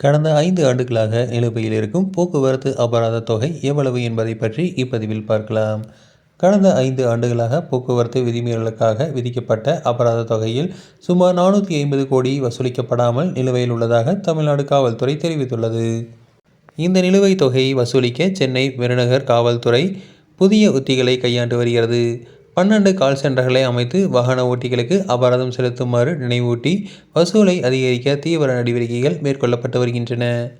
கடந்த ஐந்து ஆண்டுகளாக நிலுவையில் இருக்கும் போக்குவரத்து அபராத தொகை எவ்வளவு என்பதை பற்றி இப்பதிவில் பார்க்கலாம். கடந்த ஐந்து ஆண்டுகளாக போக்குவரத்து விதிமீறலுக்காக விதிக்கப்பட்ட அபராத தொகையில் சுமார் நானூற்றி ஐம்பது கோடி வசூலிக்கப்படாமல் நிலுவையில் உள்ளதாக தமிழ்நாடு காவல்துறை தெரிவித்துள்ளது. இந்த நிலுவைத் தொகையை வசூலிக்க சென்னை பெருநகர் காவல்துறை புதிய உத்திகளை கையாண்டு வருகிறது. பன்னெண்டு கால் சென்டர்களை அமைத்து வாகன ஓட்டிகளுக்கு அபராதம் செலுத்துமாறு நினைவூட்டி வசூலை அதிகரிக்க தீவிர நடவடிக்கைகள் மேற்கொள்ளப்பட்டு வருகின்றன.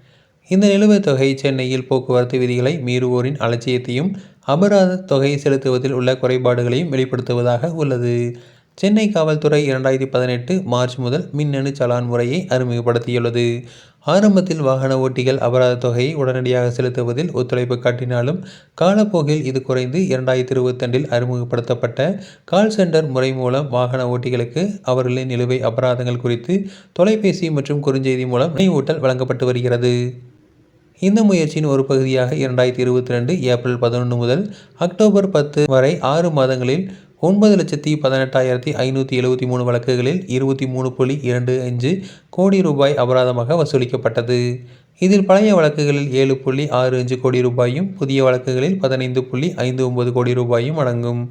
இந்த நிலுவைத் தொகை சென்னையில் போக்குவரத்து விதிகளை மீறுவோரின் அலட்சியத்தையும் அபராத தொகை செலுத்துவதில் உள்ள குறைபாடுகளையும் வெளிப்படுத்துவதாக உள்ளது. சென்னை காவல்துறை இரண்டாயிரத்தி பதினெட்டு மார்ச் முதல் மின்னணு சலான் முறையை அறிமுகப்படுத்தியுள்ளது. ஆரம்பத்தில் வாகன ஓட்டிகள் அபராத தொகையை உடனடியாக செலுத்துவதில் ஒத்துழைப்பு காட்டினாலும் காலப்போக்கில் இது குறைந்து இரண்டாயிரத்தி இருபத்தண்டில் அறிமுகப்படுத்தப்பட்ட கால் சென்டர் முறை மூலம் வாகன ஓட்டிகளுக்கு அவர்களின் நிலுவை அபராதங்கள் குறித்து தொலைபேசி மற்றும் குறுஞ்செய்தி மூலம் நினைவூட்டல் வழங்கப்பட்டு வருகிறது. இந்த முயற்சியின் ஒரு பகுதியாக இரண்டாயிரத்தி இருபத்தி ரெண்டு ஏப்ரல் பதினொன்று முதல் அக்டோபர் பத்து வரை ஆறு மாதங்களில் ஒன்பது லட்சத்தி பதினெட்டாயிரத்தி ஐநூற்றி எழுபத்தி மூணு வழக்குகளில் இருபத்தி மூணு புள்ளி இரண்டு அஞ்சு கோடி ரூபாய் அபராதமாக வசூலிக்கப்பட்டது. இதில் பழைய வழக்குகளில் ஏழு புள்ளி ஆறு அஞ்சு கோடி ரூபாயும் புதிய வழக்குகளில் பதினைந்து புள்ளி ஐந்து ஒன்பது கோடி ரூபாயும் அடங்கும்.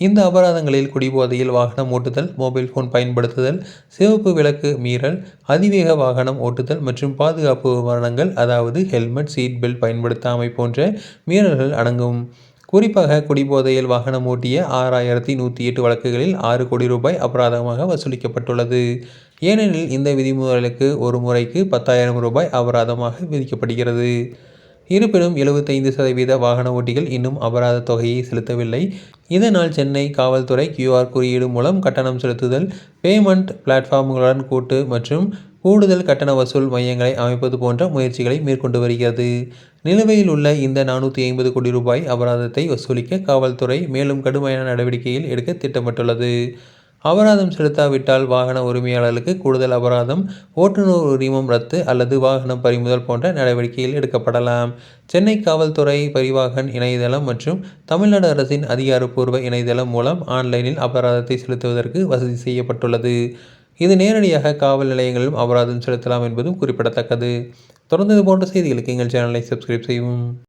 இந்த அபராதங்களில் குடிபோதையில் வாகனம் ஓட்டுதல் மொபைல் ஃபோன் பயன்படுத்துதல் சிவப்பு விளக்கு மீறல் அதிவேக வாகனம் ஓட்டுதல் மற்றும் பாதுகாப்பு உபகரணங்கள் அதாவது ஹெல்மெட் சீட் பெல்ட் பயன்படுத்தாமை போன்ற மீறல்கள் அடங்கும். குறிப்பாக குடிபோதையில் வாகனம் ஓட்டிய ஆறாயிரத்தி நூற்றி எட்டு வழக்குகளில் ஆறு கோடி ரூபாய் அபராதமாக வசூலிக்கப்பட்டுள்ளது. ஏனெனில் இந்த விதிமுறைகளுக்கு ஒரு முறைக்கு பத்தாயிரம் ரூபாய் அபராதமாக விதிக்கப்படுகிறது. இருப்பினும் எழுபத்தைந்து சதவீத வாகன ஓட்டிகள் இன்னும் அபராத தொகையை செலுத்தவில்லை. இதனால் சென்னை காவல்துறை கியூஆர் குறியீடு மூலம் கட்டணம் செலுத்துதல் பேமெண்ட் பிளாட்ஃபார்ம்களுடன் கூட்டு மற்றும் கூடுதல் கட்டண வசூல் மையங்களை அமைப்பது போன்ற முயற்சிகளை மேற்கொண்டு வருகிறது. நிலுவையில் உள்ள இந்த நானூற்றி ஐம்பது கோடி ரூபாய் அபராதத்தை வசூலிக்க காவல்துறை மேலும் கடுமையான நடவடிக்கையில் எடுக்க திட்டமிட்டுள்ளது. அபராதம் செலுத்தாவிட்டால் வாகன உரிமையாளர்களுக்கு கூடுதல் அபராதம் ஓட்டுநர் உரிமம் ரத்து அல்லது வாகனம் பறிமுதல் போன்ற நடவடிக்கைகள் எடுக்கப்படலாம். சென்னை காவல்துறை பரிவாகன் இணையதளம் மற்றும் தமிழ்நாடு அரசின் அதிகாரப்பூர்வ இணையதளம் மூலம் ஆன்லைனில் அபராதத்தை செலுத்துவதற்கு வசதி செய்யப்பட்டுள்ளது. இது நேரடியாக காவல் நிலையங்களிலும் அபராதம் செலுத்தலாம் என்பதும் குறிப்பிடத்தக்கது. தொடர்ந்து இது போன்ற செய்திகளுக்கு எங்கள் சேனலை சப்ஸ்கிரைப் செய்யவும்.